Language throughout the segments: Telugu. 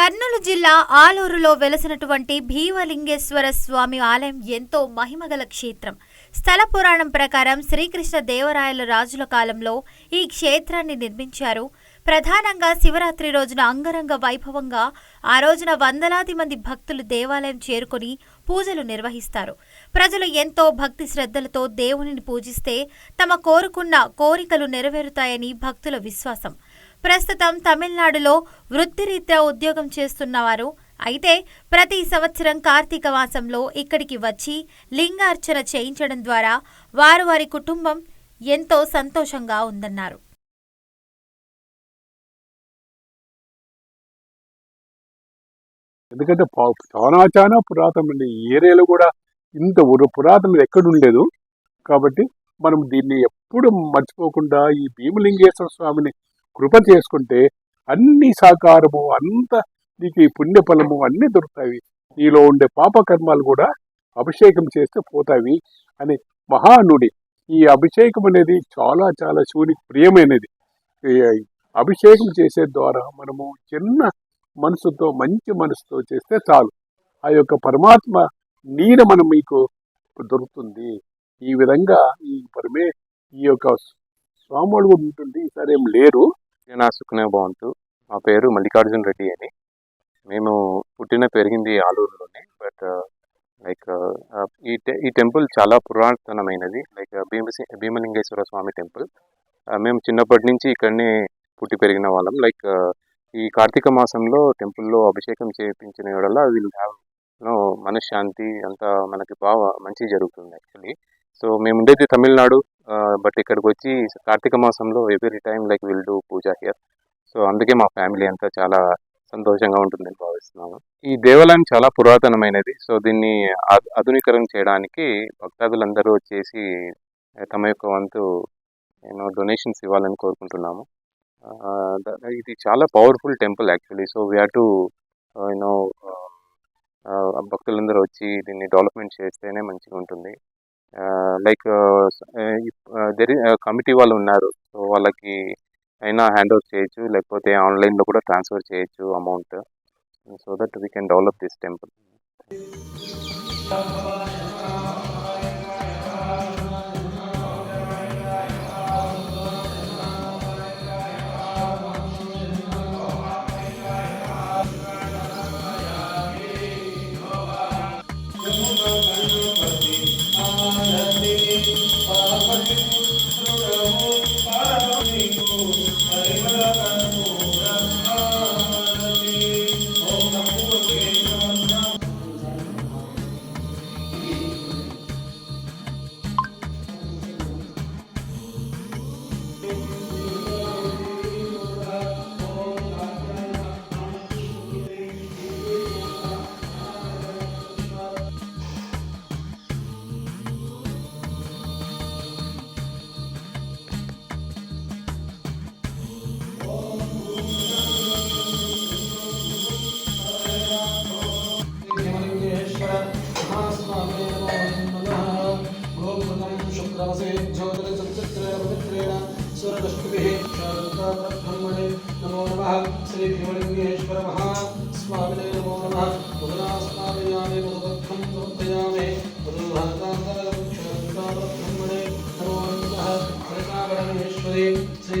కర్నూలు జిల్లా ఆలూరులో వెలసినటువంటి భీమలింగేశ్వర స్వామి ఆలయం ఎంతో మహిమగల క్షేత్రం. స్థల పురాణం ప్రకారం శ్రీకృష్ణ దేవరాయల రాజుల కాలంలో ఈ క్షేత్రాన్ని నిర్మించారు. ప్రధానంగా శివరాత్రి రోజున అంగరంగ వైభవంగా ఆ రోజున వందలాది మంది భక్తులు దేవాలయం చేరుకొని పూజలు నిర్వహిస్తారు. ప్రజలు ఎంతో భక్తి శ్రద్ధలతో దేవునిని పూజిస్తే తమ కోరుకున్న కోరికలు నెరవేరుతాయని భక్తుల విశ్వాసం. ప్రస్తుతం తమిళనాడులో వృత్తిరీత్యా ఉద్యోగం చేస్తున్నవారు. అయితే ప్రతి సంవత్సరం కార్తీక మాసంలో ఇక్కడికి వచ్చి లింగార్చన చేయించడం ద్వారా వారు వారి కుటుంబం ఎంతో సంతోషంగా ఉందన్నారు. ఎందుకంటే పా- చాలా చాలా పురాతనమైన ఈ ఏరియాలో కూడా ఇంత పురాతనం పురాతనది ఎక్కడ ఉండలేదు కాబట్టి మనం దీన్ని ఎప్పుడు మర్చిపోకుండా ఈ భీమలింగేశ్వర స్వామిని కృప చేసుకుంటే అన్ని సాకారము అంత నీకు ఈ పుణ్యఫలము అన్నీ దొరుకుతాయి. నీలో ఉండే పాపకర్మాలు కూడా అభిషేకం చేస్తే పోతాయి అని మహానుడి. ఈ అభిషేకం అనేది చాలా చాలా శివునికి ప్రియమైనది. అభిషేకం చేసే ద్వారా మనము చిన్న మనసుతో మంచి మనసుతో చేస్తే చాలు. ఆ యొక్క పరమాత్మ నీడ మనం మీకు దొరుకుతుంది. ఈ విధంగా ఈ పరమే ఈ యొక్క స్వాముడు కూడా ఉంటుంది ఈసారి ఏం లేరు. నా సుఖనే బాగుంటూ మా పేరు మల్లికార్జున్ రెడ్డి అని. మేము పుట్టిన పెరిగింది ఆలూరులోనే. But uh, like uh, uh, ఈ ఈ టెంపుల్ చాలా పురాతనమైనది. లైక్ భీమసి భీమలింగేశ్వర స్వామి టెంపుల్. మేము చిన్నప్పటి నుంచి ఇక్కడనే పుట్టి పెరిగిన వాళ్ళం. లైక్ ఈ కార్తీక మాసంలో టెంపుల్లో అభిషేకం చేయించిన వల్ల విల్ హ్యావ్ నో మనశ్శాంతి అంతా మనకి బాగా మంచి జరుగుతుంది యాక్చువల్లీ సో మేము ఉండేది తమిళనాడు. బట్ ఇక్కడికి వచ్చి కార్తీక మాసంలో every time like will do puja here. So అందుకే మా ఫ్యామిలీ అంతా చాలా సంతోషంగా ఉంటుందని భావిస్తున్నాము. ఈ దేవాలయం చాలా పురాతనమైనది. సో దీన్ని ఆధునీకరణ చేయడానికి భక్తాదులందరూ వచ్చేసి తమ యొక్క వంతు నేను డొనేషన్స్ ఇవ్వాలని కోరుకుంటున్నాము. ఇది చాలా powerful temple actually. So we have to you know భక్తులందరూ వచ్చి దీన్ని డెవలప్మెంట్ చేస్తేనే మంచిగా ఉంటుంది లైక్ దేర్ కమిటీ వాళ్ళు ఉన్నారు. సో వాళ్ళకి అయినా హ్యాండ్ ఓవర్ చేయొచ్చు లేకపోతే ఆన్లైన్లో కూడా ట్రాన్స్ఫర్ చేయొచ్చు amount. So that we can develop this temple. గోముఖం శుక్రవసే జ్యోతిర్చత్రేణ పవిత్రేణ సురదష్టిభిः శారదాబ్రహ్మణే నమో నమః శ్రీ భీమలింగేశ్వర మహాస్వామినే నమో నమః ముదనాస్నామయామి ముదదుఃఖం సమర్పయామి ముదల్హాతాంతరబ్రహ్మణే నమో నమః శ్రీకాగణేశ్వరి శ్రీ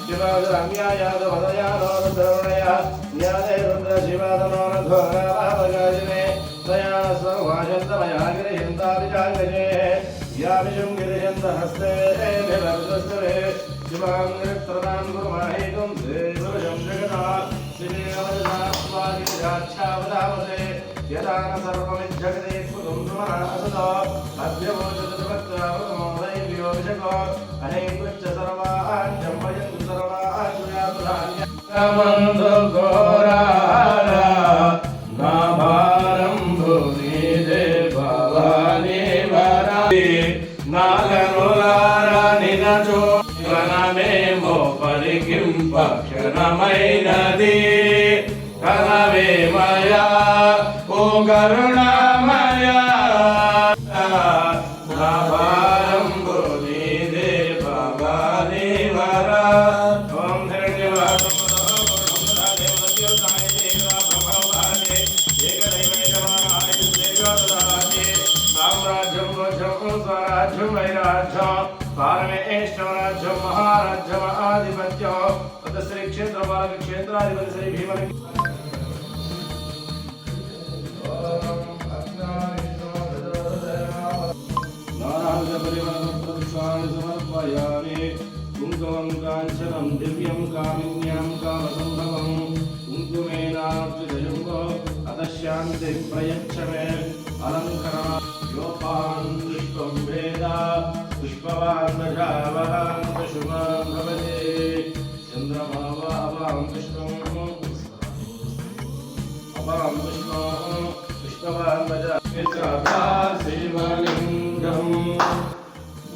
శివాదురమ్యాయాద వదయానోరుణయ జ్ఞానే రుద్ర శివాదనోరఘోరాభగాజినే దయాన స్వభాషంత మయాగిరిహింతాభిజాగజే యాభిషం గిరిహింత హస్తే నిరస్తరే శివాం నిరత్రదాం గురుమాహేతుం శంభో అనేకొచ్చ సర్వాన్ శంభయంతు సర్వాన్ మందు ఘోరారా నాభారం భూమి భవాని వరాలి నాగనులారా నినచో వనమేమో పరికింపక్షణమైనది కనవేమయా ఓ కరుణ स्वराज्य वैराज्य पारमेश्वराज्य महाराज्य आधिपत्य तत् श्री क्षेत्र, बालक क्षेत्राधिपति श्री भीमन समर्पयामि कुङ्कुमं काञ्चनं, दिव्यं कामिन्यां कामसम्भवं कुङ्कुमेनार्चितयुः अतः शान्तिं प्रयच्छ मे अलङ्करणा लोकान् पुष्पं वेद पुष्पवाग्मजावान् पशुमान् भवते चन्द्रभावां पुष्पम् अवां पुष्पं पुष्पवाग्मजासेवालिङ्गम्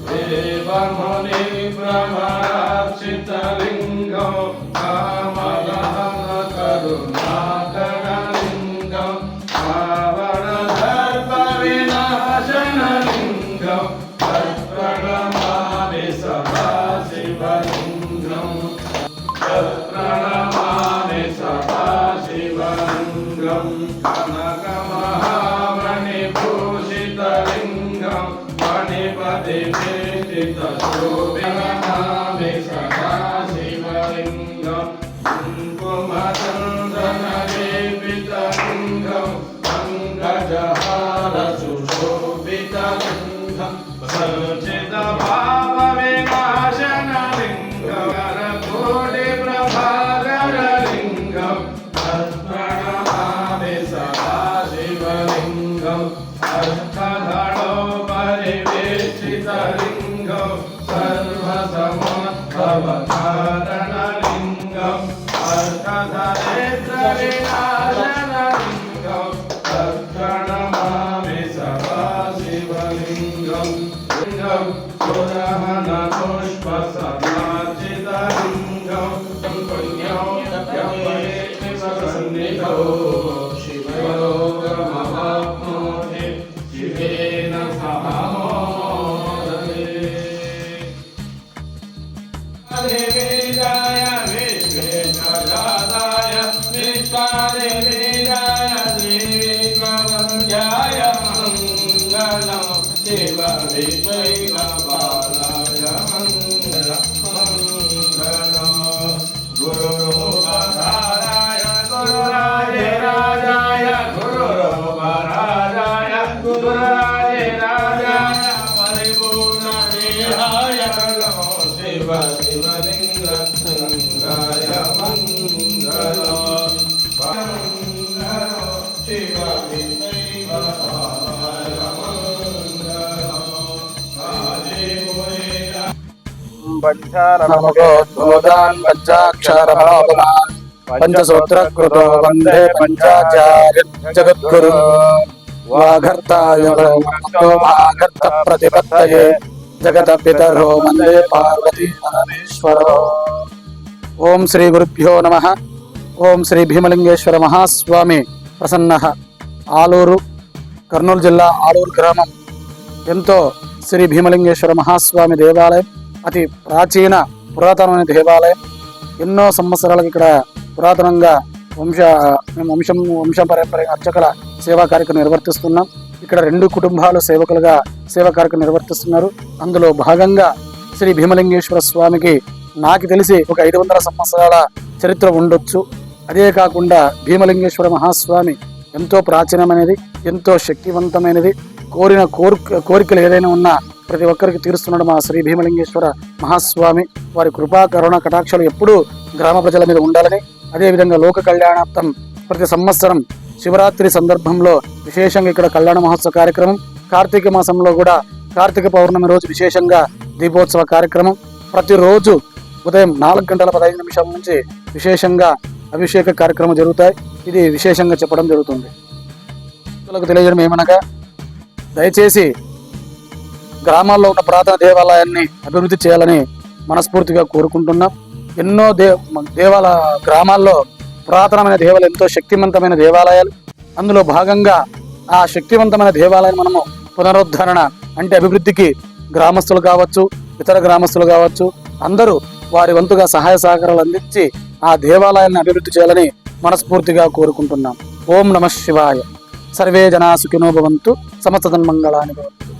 देवमुनि ब्रह्मा चित्तलिङ्गं कामदान करुणा प्रणमामि सदा शिवङ्गम् సర్వసమద్భవకారణలింగం అష్టధరేత్రవినాశనలింగం తత్ప్రణమామి సదా శివలింగం లింగం సురహన పుష్ప సమార్జితలింగం పుణ్యం సన్నిధో నమగోద్బోధాన్ పంచాక్షరభావనాన్ పంచసూత్రకృతో వందే పంచాచార్య జగద్గురు. వాఘర్తాయ బ్రహ్మణో వాఘర్త ప్రతిపత్తయే. జగత పితరో వందే పార్వతీ పరమేశ్వరో. ఓం శ్రీ గురుభ్యో నమ. ఓం శ్రీ భీమలింగేశ్వర మహాస్వామి ప్రసన్న. ఆలూరు కర్నూలు జిల్లా ఆలూరు గ్రామం. ఎంతో శ్రీ భీమలింగేశ్వర మహాస్వామి దేవాలయం. అతి ప్రాచీన పురాతనమైన దేవాలయం. ఎన్నో సంవత్సరాలకు ఇక్కడ పురాతనంగా వంశ మేము వంశం వంశ పరంపర అర్చకుల సేవా కార్యక్రమం నిర్వర్తిస్తున్నాం. ఇక్కడ రెండు కుటుంబాలు సేవకులుగా సేవా కార్యక్రమం నిర్వర్తిస్తున్నారు. అందులో భాగంగా శ్రీ భీమలింగేశ్వర స్వామికి నాకు తెలిసి ఒక ఐదు వందల సంవత్సరాల చరిత్ర ఉండొచ్చు. అదే కాకుండా భీమలింగేశ్వర మహాస్వామి ఎంతో ప్రాచీనమైనది ఎంతో శక్తివంతమైనది. కోరిన కోరిక కోరికలు ఏదైనా ఉన్నా ప్రతి ఒక్కరికి తీరుస్తున్నాడు మా శ్రీ భీమలింగేశ్వర మహాస్వామి. వారి కృపా కరుణ కటాక్షాలు ఎప్పుడూ గ్రామ ప్రజల మీద ఉండాలని అదేవిధంగా లోక కళ్యాణార్థం ప్రతి సంవత్సరం శివరాత్రి సందర్భంలో విశేషంగా ఇక్కడ కళ్యాణ మహోత్సవ కార్యక్రమం కార్తీక మాసంలో కూడా కార్తీక పౌర్ణమి రోజు విశేషంగా దీపోత్సవ కార్యక్రమం ప్రతిరోజు ఉదయం నాలుగు గంటల పదహైదు నిమిషాల నుంచి విశేషంగా అభిషేక కార్యక్రమం జరుగుతాయి. ఇది విశేషంగా చెప్పడం జరుగుతుంది. తెలియజేయడం ఏమనగా దయచేసి గ్రామాల్లో ఉన్న పురాతన దేవాలయాన్ని అభివృద్ధి చేయాలని మనస్ఫూర్తిగా కోరుకుంటున్నాం. ఎన్నో దే దేవాల గ్రామాల్లో పురాతనమైన దేవాలయాలు ఎంతో శక్తివంతమైన దేవాలయాలు. అందులో భాగంగా ఆ శక్తివంతమైన దేవాలయాన్ని మనము పునరుద్ధరణ అంటే అభివృద్ధికి గ్రామస్తులు కావచ్చు ఇతర గ్రామస్తులు కావచ్చు అందరూ వారి వంతుగా సహాయ సహకారాలు అందించి ఆ దేవాలయాన్ని అభివృద్ధి చేయాలని మనస్ఫూర్తిగా కోరుకుంటున్నాం. ఓం నమ శివాయ. సర్వే జనా సుఖినో భవంతు. సమస్త మంగళాని భవంతు.